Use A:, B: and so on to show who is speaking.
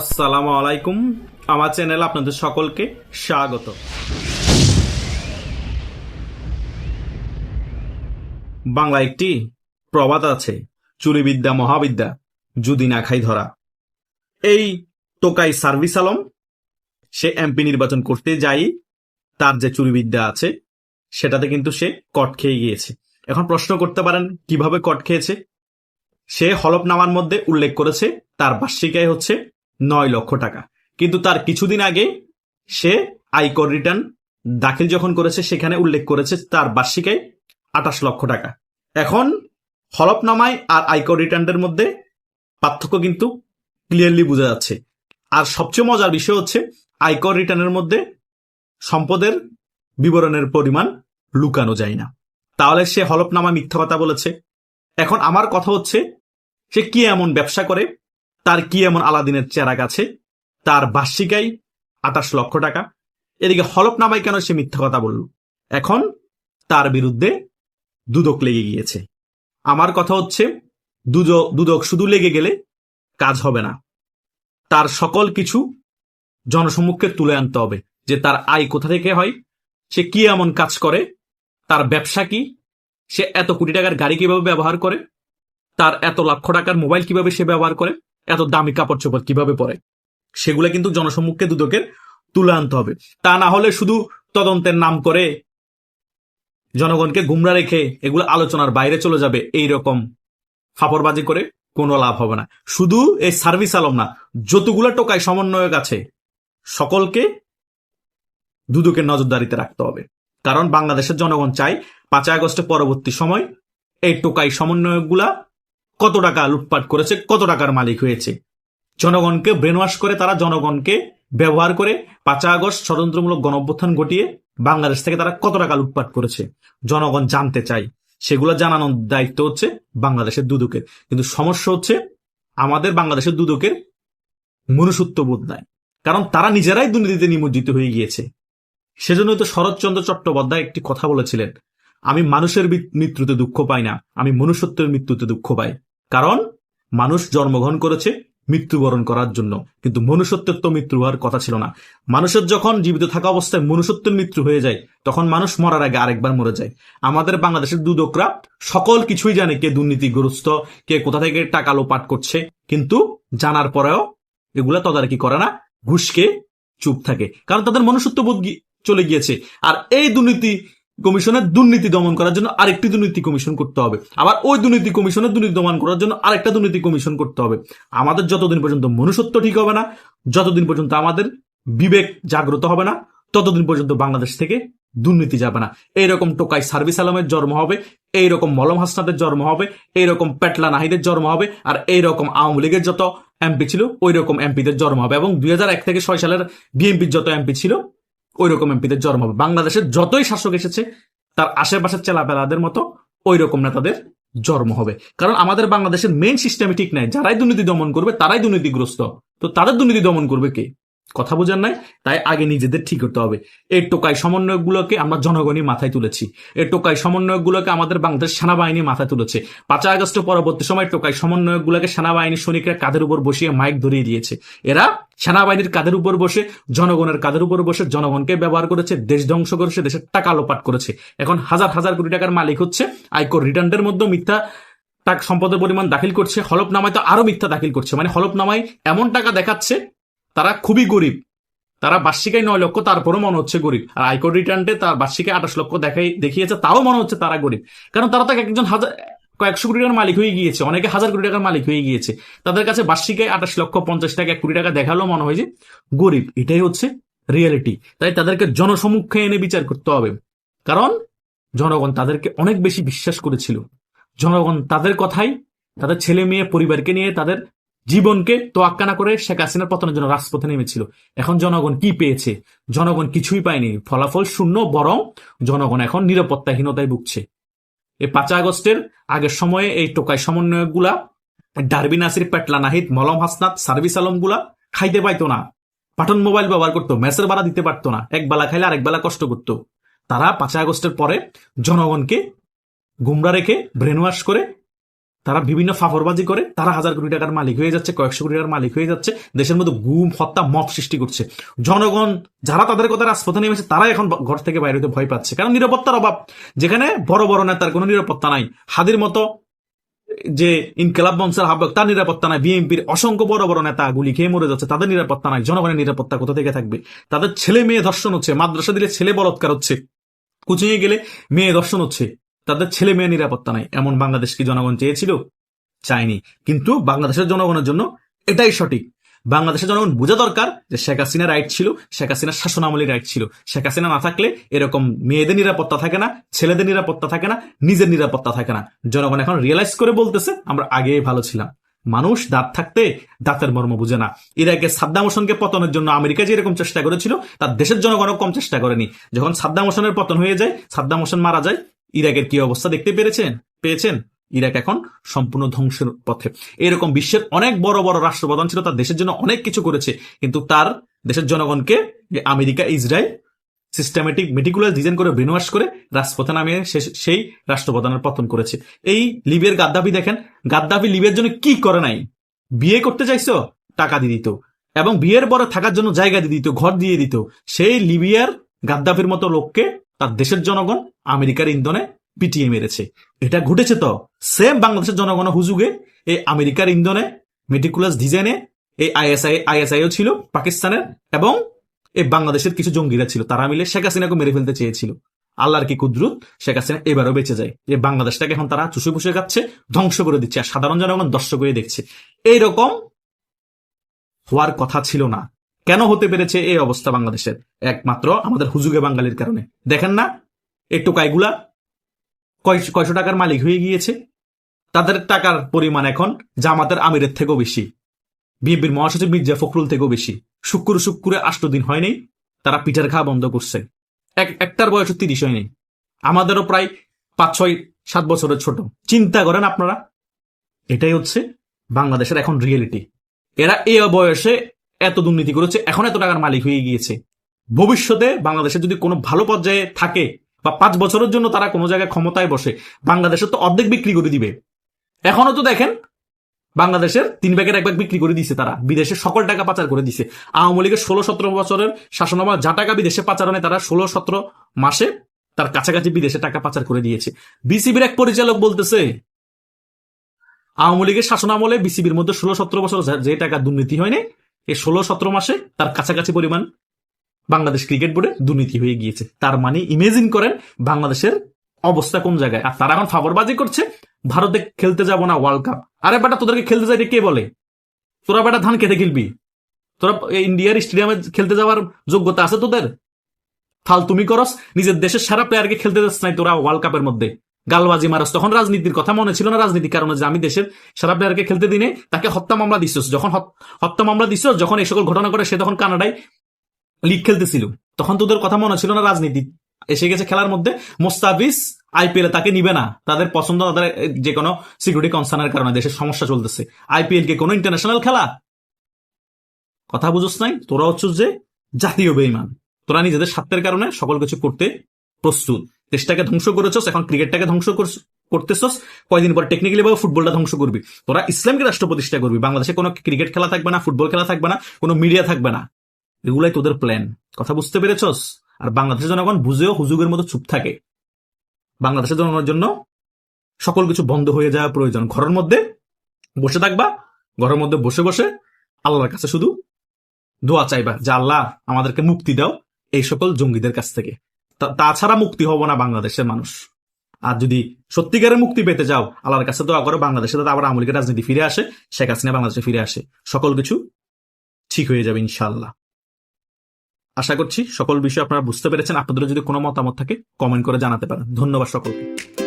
A: আসসালামু আলাইকুম। আমার চ্যানেলে আপনাদের সকলকে স্বাগত। বাংলা একটি প্রবাদ আছে চুরিবিদ্যা মহাবিদ্যা, যদি না খাই ধরা। এই টোকাই সার্ভিস আলম, সে এমপি নির্বাচন করতে যাই, তার যে চুরিবিদ্যা আছে, সেটাতে কিন্তু সে কট খেয়ে গিয়েছে। এখন প্রশ্ন করতে পারেন, কীভাবে কট খেয়েছে? সে হলফনামার মধ্যে উল্লেখ করেছে, তার বার্ষিকায় হচ্ছে নয় লক্ষ টাকা। কিন্তু তার কিছুদিন আগে সে আয়কর রিটার্ন দাখিল যখন করেছে, সেখানে উল্লেখ করেছে তার বার্ষিক আঠাশ লক্ষ টাকা। এখন হলফনামায় আর আয়কর রিটার্নের মধ্যে পার্থক্য কিন্তু ক্লিয়ারলি বোঝা যাচ্ছে। আর সবচেয়ে মজার বিষয় হচ্ছে, আয়কর রিটার্নের মধ্যে সম্পদের বিবরণের পরিমাণ লুকানো যায় না। তাহলে সে হলফনামা মিথ্যা কথা বলেছে। এখন আমার কথা হচ্ছে, সে কি এমন ব্যবসা করে তার কি এমন আলাদিনের চেরাগ আছে? তার বার্ষিকাই আঠাশ লক্ষ টাকা। এদিকে হলফনামায় কেন সে মিথ্যা কথা বলল? এখন তার বিরুদ্ধে দুদক লেগে গিয়েছে। আমার কথা হচ্ছে দুদক শুধু লেগে গেলে কাজ হবে না। তার সকল কিছু জনসম্মুখে তুলে আনতে হবে যে তার আয় কোথা থেকে হয়, সে কি এমন কাজ করে, তার ব্যবসা কি, সে এত কোটি টাকার গাড়ি কীভাবে ব্যবহার করে, তার এত লক্ষ টাকার মোবাইল কীভাবে সে ব্যবহার করে এত দামি কাপড় চোপড় কীভাবে পরে? সেগুলো কিন্তু জনসম্মুখে দুদকের তুলে আনতে হবে। তা না হলে শুধু তদন্তের নাম করে জনগণকে গুমরা রেখে এগুলো আলোচনার বাইরে চলে যাবে। এই রকম ফাপড়বাজি করে কোনো লাভ হবে না। শুধু এই সার্ভিস আলম না, যতগুলো টোকায় সমন্বয়ক আছে, সকলকে দুদকের নজরদারিতে রাখতে হবে। কারণ বাংলাদেশের জনগণ চাই পাঁচই আগস্টের পরবর্তী সময় এই টোকাই সমন্বয়কগুলা কত টাকা লুটপাট করেছে, কত টাকার মালিক হয়েছে। জনগণকে ব্রেনওয়াশ করে, তারা জনগণকে ব্যবহার করে পাঁচই আগস্ট স্বতন্ত্রমূলক গণঅভ্যুত্থান ঘটিয়ে বাংলাদেশ থেকে তারা কত টাকা লুটপাট করেছে, জনগণ জানতে চাই সেগুলো জানানোর দায়িত্ব হচ্ছে বাংলাদেশের দুদকের কিন্তু সমস্যা হচ্ছে, আমাদের বাংলাদেশের দুদকের মনুষ্যত্ব বোধ নাই। কারণ তারা নিজেরাই দুর্নীতিতে নিমজ্জিত হয়ে গিয়েছে। সেজন্যই তো শরৎচন্দ্র চট্টোপাধ্যায় একটি কথা বলেছিলেন, আমি মানুষের মৃত্যুতে দুঃখ পাই না, আমি মনুষ্যত্বের মৃত্যুতে দুঃখ পাই। কারণ মানুষ জন্মগ্রহণ করেছে মৃত্যুবরণ করার জন্য। কিন্তু মনুষ্যত্বের তো মৃত্যু হওয়ার কথা ছিল না। মানুষের যখন জীবিত থাকা অবস্থায় মনুষ্যত্বের মৃত্যু হয়ে যায়, তখন মানুষ মরার আগে আরেকবার মরে যায়। আমাদের বাংলাদেশের দুদকরা সকল কিছুই জানে কে দুর্নীতিগ্রস্ত, কে কোথা থেকে টাকা লোপাট করছে। কিন্তু জানার পরেও এগুলা তদারকি করে না, ঘুষকে চুপ থাকে। কারণ তাদের মনুষ্যত্ব বোধ চলে গিয়েছে। আর এই দুর্নীতি কমিশনের দুর্নীতি দমন করার জন্য আরেকটি দুর্নীতি কমিশন করতে হবে। আবার ওই দুর্নীতি কমিশনের দুর্নীতি দমন করার জন্য আরেকটা দুর্নীতি কমিশন করতে হবে। আমাদের যতদিন পর্যন্ত মনুষ্যত্ব ঠিক হবে না, যতদিন পর্যন্ত আমাদের বিবেক জাগ্রত হবে না, ততদিন পর্যন্ত বাংলাদেশ থেকে দুর্নীতি যাবে না। এইরকম টোকাই সার্ভিস আলমের জন্ম হবে, এইরকম মলম হাসনাদের জন্ম হবে, এইরকম পেটলা নাহিদের জন্ম হবে, আর এইরকম আওয়ামী লীগের যত এমপি ছিল ওই রকম এমপিদের জন্ম হবে। এবং দুই হাজার এক থেকে ছয় সালের বিএনপির যত এমপি ছিল ওই রকম এমপিদের জন্ম হবে। বাংলাদেশের যতই শাসক এসেছে, তার আশেপাশের চেলাপেলাদের মতো ওই রকম নেতাদের জন্ম হবে। কারণ আমাদের বাংলাদেশের মেন সিস্টেমে ঠিক নাই। যারাই দুর্নীতি দমন করবে, তারাই দুর্নীতিগ্রস্ত। তো তাদের দুর্নীতি দমন করবে কে? কথা বোঝার নাই, তাই আগে নিজেদের ঠিক করতে হবে। এই টোকাই সমন্বয়কগুলোকে আমরা জনগণই মাথায় তুলেছি। এই টোকাই সমন্বয়কগুলোকে আমাদের বাংলাদেশ সেনাবাহিনী মাথায় তুলেছে। পাঁচই আগস্ট পরবর্তী সময় টোকাই সমন্বয়কগুলোকে সেনাবাহিনীর সৈনিকরা কাদের উপর বসিয়ে মাইক ধরিয়ে দিয়েছে? এরা সেনাবাহিনীর কাদের উপর বসে, জনগণের কাদের উপর বসে, জনগণকে ব্যবহার করেছে, দেশ ধ্বংস করেছে, দেশের টাকা লোপাট করেছে। এখন হাজার হাজার কোটি টাকার মালিক হচ্ছে আয়কর রিটার্নের মধ্যে মিথ্যা টাকা সম্পদের পরিমাণ দাখিল করছে। হলফনামায় তো আরও মিথ্যা দাখিল করছে। মানে হলফনামায় এমন টাকা দেখাচ্ছে তারা খুবই গরিব। তারা বার্ষিকায় নয় লক্ষ, তারপরও মনে হচ্ছে গরিব। আর আয়কর রিটার্নটে তার বার্ষিকে আঠাশ লক্ষ দেখাই দেখিয়েছে, তাও মনে হচ্ছে তারা গরিব। কারণ তারা তো একজন হাজার কয়েকশো কোটি টাকার মালিক হয়ে গিয়েছে। অনেকে হাজার কোটি টাকার মালিক হয়ে গিয়েছে। তাদের কাছে বার্ষিকে আঠাশ লক্ষ পঞ্চাশ টাকা, এক কোটি টাকা দেখালেও মনে হয় যে গরিব। এটাই হচ্ছে রিয়েলিটি তাই তাদেরকে জনসমুখে এনে বিচার করতে হবে। কারণ জনগণ তাদেরকে অনেক বেশি বিশ্বাস করেছিল। জনগণ তাদের কথাই, তাদের ছেলে মেয়ে পরিবারকে নিয়ে তাদের জীবনকে তোয়াক্কা না করে শেখ হাসিনার পতনের জন্য রাজপথে নেমেছিল। এখন জনগণ কি পেয়েছে? জনগণ কিছুই পায়নি। ফলাফল শূন্য, বরং জনগণ এখন নিরাপত্তাহীনতায় ভুগছে। এই পাঁচই আগস্টের আগের সময়ে এই টোকাই সমন্বয়কগুলা ডারবি নাসির, পেটলা নাহিদ, মলম হাসনাত, সার্ভিস আলমগুলা খাইতে পাইতো না। পাঠন মোবাইল ব্যবহার করতো, মেসের ভাড়া দিতে পারতো না। এক বেলা খাইলে আরেক বেলা কষ্ট করতো। তারা পাঁচই আগস্টের পরে জনগণকে গুমরা রেখে ব্রেনওয়াশ করে তারা বিভিন্ন ফাফরবাজি করে, তারা হাজার কোটি টাকার মালিক হয়ে যাচ্ছে, কয়েকশো কোটি টাকার মালিক হয়ে যাচ্ছে, দেশের মধ্যে গুম, হত্যা মত সৃষ্টি করছে। জনগণ, যারা তাদের কথা রাজপথে নেমেছে তারা এখন ঘর থেকে বাইরে হতে ভয় পাচ্ছে। কারণ নিরাপত্তার অভাব। যেখানে বড় বড় নেতার কোনো নিরাপত্তা নাই। হাদির মতো যে ইনকেলাব বংশের আহ্বায়ক, তার নিরাপত্তা নাই। বিএনপির অসংখ্য বড় বড় নেতা গুলি খেয়ে মরে যাচ্ছে, তাদের নিরাপত্তা নাই। জনগণের নিরাপত্তা কোথা থেকে থাকবে? তাদের ছেলে মেয়ে ধর্ষণ হচ্ছে, মাদ্রাসা দিলে ছেলে বলৎকার হচ্ছে। কোচিং এ গেলে মেয়ে দর্শন হচ্ছে। তাদের ছেলে মেয়ে নিরাপত্তা নাই। এমন বাংলাদেশ কি জনগণ চেয়েছিল? চায়নি। কিন্তু বাংলাদেশের জনগণের জন্য এটাই সঠিক। বাংলাদেশের জনগণ বোঝা দরকার যে শেখ হাসিনা রাইট ছিল, শেখ হাসিনার শাসন আমলের রাইট ছিল। শেখ হাসিনা না থাকলে এরকম মেয়েদের নিরাপত্তা থাকে না, ছেলেদের নিরাপত্তা থাকে না, নিজের নিরাপত্তা থাকে না। জনগণ এখন রিয়েলাইজ করে বলতেছে, আমরা আগে ভালো ছিলাম। মানুষ দাঁত থাকতে দাঁতের মর্ম বুঝে না। ইরাকে সাদ্দাম হোসেনকে পতনের জন্য আমেরিকা যে এরকম চেষ্টা করেছিল, তার দেশের জনগণও কম চেষ্টা করেনি। যখন সাদ্দাম হোসেনের পতন হয়ে যায়, সাদ্দাম হোসেন মারা যায় ইরাকের কি অবস্থা দেখতে পেরেছেন? পেয়েছেন? ইরাক এখন সম্পূর্ণ ধ্বংসের পথে। এরকম বিশ্বের অনেক বড় বড় রাষ্ট্রপ্রধান ছিল, তার দেশের জন্য অনেক কিছু করেছে, কিন্তু তার দেশের জনগণকে America, Israel systematic meticulous design করে ব্রেনওয়াশ করে রাজপথে নামিয়ে সেই রাষ্ট্রপ্রধানের পতন করেছে। এই লিবিয়ার গাদ্দাফি দেখেন, গাদ্দাফি লিবিয়ার জন্য কি করে নাই? বিয়ে করতে চাইছো? টাকা দিয়ে দিত। এবং বিয়ের পরে থাকার জন্য জায়গা দিয়ে দিত, ঘর দিয়ে দিত। সেই লিবিয়ার গাদ্দাফির মতো লোককে তার দেশের জনগণ আমেরিকার ইন্ধনে পিটিয়ে মেরেছে। এটা ঘটেছে তো। সেম বাংলাদেশের জনগণ হুজুগে এই আমেরিকার ইন্ধনে মেটিকুলাস ডিজাইনে এই আইএসআই আইএসআইও ছিল পাকিস্তানের এবং এই বাংলাদেশের কিছু জঙ্গিরা ছিল। তারা মিলে শেখ হাসিনাকে মেরে ফেলতে চেয়েছিল। আল্লাহর কি কুদরত? শেখ হাসিনা এবারও বেঁচে যায়। যে বাংলাদেশটাকে এখন তারা চুষে পুষে খাচ্ছে, ধ্বংস করে দিচ্ছে। আর সাধারণ জনগণ দর্শক হয়ে দেখছে। এইরকম হওয়ার কথা ছিল না। কেন হতে পেরেছে এই অবস্থা বাংলাদেশের? একমাত্র আমাদের হুজুগে বাঙালির কারণে। দেখেন না, এই টোকাইগুলা কয়শ- টাকার মালিক হয়ে গিয়েছে। তাদের টাকার পরিমাণ এখন জামাতের আমিরের থেকেও বেশি। বিএনপির মহাসচিব মির্জা ফখরুল থেকেও বেশি। শুক্র শুক্রে আষ্ট দিন হয়নি তারা পিঠার খাওয়া বন্ধ করছে। এক, একটার বয়স তিরিশ হয়নি আমাদেরও প্রায় পাঁচ, ছয়, সাত বছরের ছোট। চিন্তা করেন আপনারা? এটাই হচ্ছে বাংলাদেশের এখন রিয়েলিটি। এরা এই বয়সে এত দুর্নীতি করেছে, এখন এত টাকার মালিক হয়ে গিয়েছে। ভবিষ্যতে বাংলাদেশে যদি কোনো ভালো পর্যায়ে থাকে, বা পাঁচ বছরের জন্য তারা কোনো জায়গায় ক্ষমতায় বসে বাংলাদেশের তো অর্ধেক বিক্রি করে দিবে। এখনও তো দেখেন, বাংলাদেশের তিন ব্যাগের এক ব্যাগ বিক্রি করে দিছে তারা, বিদেশে সকল টাকা পাচার করে দিছে। আওয়ামী লীগের ষোলো সতেরো বছরের শাসনামল যা টাকা বিদেশে পাচারণে তারা ষোলো সতেরো মাসে তার কাছাকাছি বিদেশে টাকা পাচার করে দিয়েছে। বিসিবির এক পরিচালক বলতেছে, আওয়ামী লীগের শাসনামলে বিসিবির মধ্যে ষোলো সতেরো বছর যে টাকা দুর্নীতি হয়নি এই ষোলো সতেরো মাসে তার কাছাকাছি পরিমাণ বাংলাদেশ ক্রিকেট বোর্ডে দুর্নীতি হয়ে গিয়েছে। তার মানে ইমেজিন করেন বাংলাদেশের অবস্থা কোন জায়গায়। আর তারা এখন ফাবরবাজি করছে, ভারতে খেলতে যাব না ওয়ার্ল্ড কাপ আরে বেটা, তোদেরকে খেলতে যাইতে কে বলে? তোরা বেটা ধান খেতে খেলবি। তোরা ইন্ডিয়ার স্টেডিয়ামে খেলতে যাওয়ার যোগ্যতা আছে তোদের? ফাল তুমি করস, নিজের দেশের সারা প্লেয়ারকে খেলতে যাচ্ছ নাই তোরা ওয়ার্ল্ড কাপের মধ্যে। গালবাজি মারস, তখন রাজনীতির কথা মনে ছিল না রাজনীতির কারণে যে আমি দেশের সারা প্লেয়ারকে খেলতে দিনে তাকে হত্যা মামলা দিচ্ছস যখন হত- হত্যা মামলা দিচ্ছস যখন এই সকল ঘটনা করে সে তখন কানাডায় লিগ খেলতেছিল। তখন তোদের কথা মনে ছিল না রাজনীতি। এসে গেছে খেলার মধ্যে, মোস্তাফিজ আইপিএল তাকে নিবে না। তাদের পছন্দ তাদের যে কোনো সিকিউরিটি কনসার্নের কারণে দেশের সমস্যা চলতেছে। আইপিএল কে কোনো ইন্টারন্যাশনাল খেলা? কথা বুঝোস নাই? তোরা হচ্ছিস যে জাতীয় বেইমান। তোরা নিজেদের স্বার্থের কারণে সকল কিছু করতে প্রস্তুত। দেশটাকে ধ্বংস করেছস, এখন ক্রিকেটটাকে ধ্বংস করতেছস, কয়দিন পর টেকনিক্যালি ভাবে ফুটবলটা ধ্বংস করবি। তোরা ইসলামকে রাষ্ট্র প্রতিষ্ঠা করবি। বাংলাদেশে কোনো ক্রিকেট খেলা থাকবে না, ফুটবল খেলা থাকবে না, কোনো মিডিয়া থাকবে না। এগুলাই তোদের প্ল্যান কথা বুঝতে পেরেছস? আর বাংলাদেশের জনগণ বুঝেও হুজুগের মতো চুপ থাকে। বাংলাদেশের জনগণের জন্য সকল কিছু বন্ধ হয়ে যাওয়া প্রয়োজন। ঘরের মধ্যে বসে থাকবা, ঘরের মধ্যে বসে বসে আল্লাহর কাছে শুধু দোয়া চাইবা যে, আল্লাহ, আমাদেরকে মুক্তি দাও এই সকল জঙ্গিদের কাছ থেকে। তাছাড়া মুক্তি হব না বাংলাদেশের মানুষ। আর যদি সত্যিকারের মুক্তি পেতে যাও আল্লাহর কাছে দোয়া করো, বাংলাদেশে তাতে আবার আমলিকের রাজনীতি ফিরে আসে, শেখ হাসিনা বাংলাদেশে ফিরে আসে, সকল কিছু ঠিক হয়ে যাবে ইনশাল্লাহ আশা করছি সকল বিষয় আপনারা বুঝতে পেরেছেন। আপনাদের যদি কোনো মতামত থাকে কমেন্ট করে জানাতে পারেন। ধন্যবাদ সকলকে।